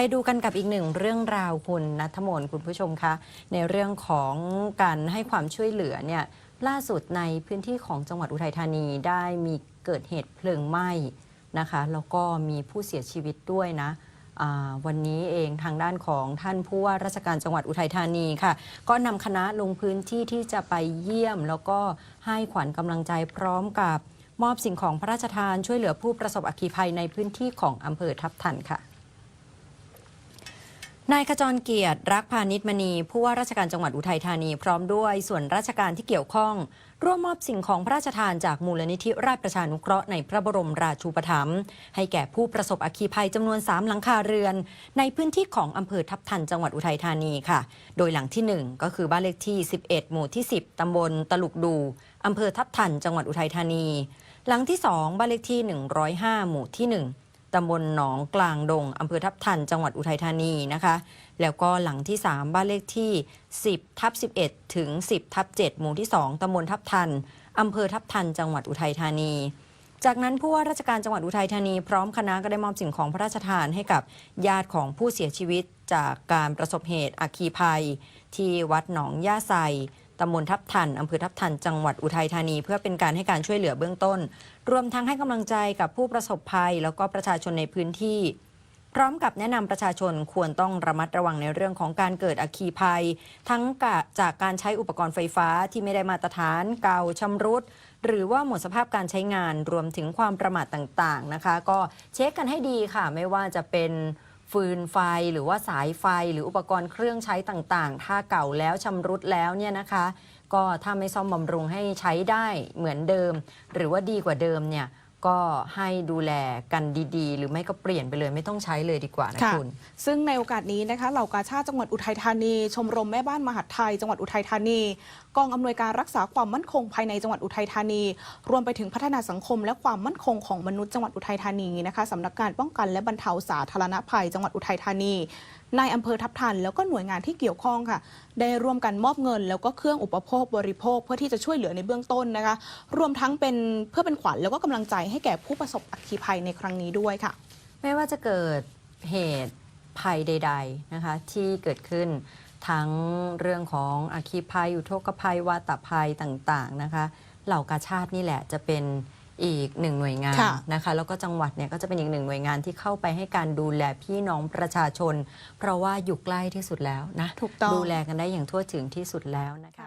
ไปดูกันกับอีกหนึ่งเรื่องราวคุณนัทมนคุณผู้ชมคะในเรื่องของการให้ความช่วยเหลือเนี่ยล่าสุดในพื้นที่ของจังหวัดอุทัยธานีได้มีเกิดเหตุเพลิงไหม้นะคะแล้วก็มีผู้เสียชีวิตด้วยนะวันนี้เองทางด้านของท่านผู้ว่าราชการจังหวัดอุทัยธานีค่ะ ก็นำคณะลงพื้นที่ที่จะไปเยี่ยม แล้วก็ให้ขวัญกำลังใจพร้อมกับมอบสิ่งของพระราชทานช่วยเหลือผู้ประสบอัคคีภัยในพื้นที่ของอำเภอทับทันค่ะ นายขจรเกียรติรักพาณิชมณี ผู้ว่าราชการจังหวัดอุทัยธานีพร้อมด้วยส่วนราชการที่เกี่ยวข้อง ร่วมมอบสิ่งของพระราชทานจากมูลนิธิราชประชานุเคราะห์ในพระบรมราชูปถัมภ์ให้แก่ผู้ประสบอัคคีภัยจำนวน 3 หลังคาเรือน ในพื้นที่ของอำเภอทับทันจังหวัดอุทัยธานีค่ะ โดยหลังที่ 1 ก็คือบ้านเลขที่ 11 หมู่ที่ 10 ตำบลตลุกดูอำเภอทับทันจังหวัดอุทัยธานี หลังที่ 2 บ้านเลขที่ 105 หมู่ที่ 1 ตำบลหนองกลางดงอำเภอทับทัน จังหวัดอุทัยธานีนะคะ แล้วก็หลังที่ 3 บ้านเลขที่ 10 ทับ 11 ถึง 10 ทับ 7 หมู่ที่ 2ตำบลทับทันอำเภอทับทัน จังหวัดอุทัยธานี จากนั้นผู้ว่าราชการจังหวัดอุทัยธานี พร้อมคณะก็ได้มอบสิ่งของพระราชทานให้กับญาติของผู้เสียชีวิตจากการประสบเหตุอัคคีภัย ที่วัดหนองย่าไซ ตำบลทับทันอำเภอทับทัน จังหวัดอุทัยธานี เพื่อเป็นการให้การช่วยเหลือเบื้องต้น รวมทั้งให้กำลังใจกับผู้ประสบภัย แล้วก็ประชาชนในพื้นที่ พร้อมกับแนะนำประชาชนควรต้องระมัดระวังในเรื่องของการเกิดอัคคีภัย ทั้งกจากการใช้อุปกรณ์ไฟฟ้าที่ไม่ได้มาตรฐาน เก่าชำรุดหรือว่าหมดสภาพการใช้งานรวมถึงความประมาทต่างๆนะคะ ก็เช็คกันให้ดีค่ะ ไม่ว่าจะเป็น ฟืนไฟหรือว่าสายไฟหรืออุปกรณ์เครื่องใช้ต่างๆ ถ้าเก่าแล้วชำรุดแล้วเนี่ยนะคะ ก็ถ้าไม่ซ่อมบำรุงให้ใช้ได้เหมือนเดิม หรือว่าดีกว่าเดิมเนี่ย ก็ให้ดูแลกันดีๆ หรือไม่ก็เปลี่ยนไปเลยไม่ต้องใช้เลยดีกว่านะค่ะคุณ ซึ่งในโอกาสนี้นะคะเหล่ากาชาติจังหวัดอุทัยธานี ชมรมแม่บ้านมหาดไทย จังหวัดอุทัยธานี กองอำนวยการรักษาความมั่นคงภายในจังหวัดอุทัยธานี รวมไปถึงพัฒนาสังคมและความมั่นคงของมนุษย์จังหวัดอุทัยธานีนะคะสำนักงานป้องกันและบรรเทาสาธารณภัย จังหวัดอุทัยธานีนายอำเภอทับทันแล้วก็หน่วยงานที่เกี่ยวข้องค่ะ ได้ร่วมกันมอบเงิน แล้วก็เครื่องอุปโภคบริโภค เพื่อที่จะช่วยเหลือในเบื้องต้นนะคะ รวมทั้งเป็นเพื่อเป็นขวัญแล้วก็กำลังใจให้แก่ผู้ประสบอัคคีภัยในครั้งนี้ด้วยค่ะ ไม่ว่าจะเกิดเหตุภัยใด ๆนะคะ ที่เกิดขึ้นทั้งเรื่องของอาคีภัยอุทกภัยวาตภัยต่างๆนะคะ เหล่ากาชาตินี่แหละจะเป็นอีกหนึ่งหน่วยงานค่ะนะคะแล้วก็จังหวัดเนี่ยก็จะเป็นอีกหนึ่งหน่วยงานที่เข้าไปให้การดูแลพี่น้องประชาชน เพราะว่าอยู่ใกล้ที่สุดแล้วนะถูกต้องดูแลกันได้อย่างทั่วถึงที่สุดแล้วนะคะ